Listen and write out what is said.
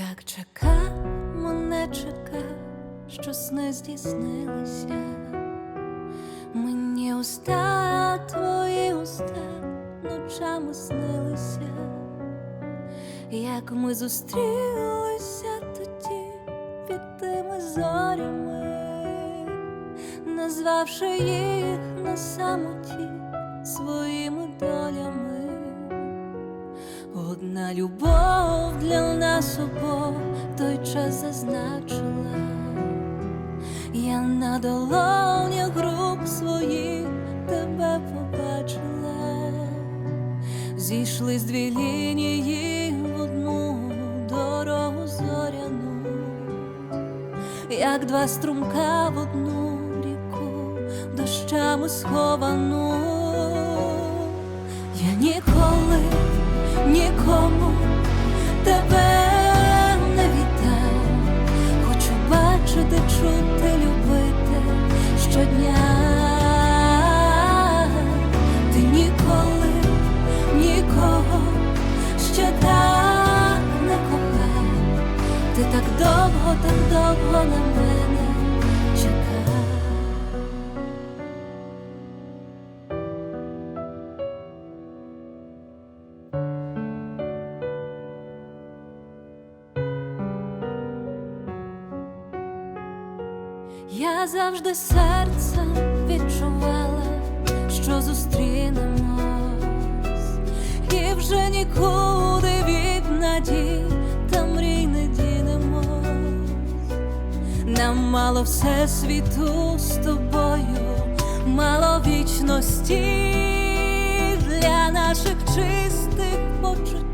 Так чекав, мене чекав, щось не здійснилося. Мені уста, твої уста ночами снилися, як ми зустрілися тоді під тими зорями, назвавши їх на самоті Любов для нас обох той час зазначила. Я на долонях рук своїх тебе побачила. Зійшлись дві лінії в одну дорогу зоряну, як два струмка в одну ріку, дощами сховану. Я ніколи нікому тебе не віддам. Хочу бачити, чути, любити щодня. Ти ніколи нікого ще так не кохав. Ти так довго, так довго на Я завжди серце відчувала, що зустрінемось, і вже нікуди від надій та мрій не дінемось. Нам мало все світу з тобою, мало вічності для наших чистих почуттів.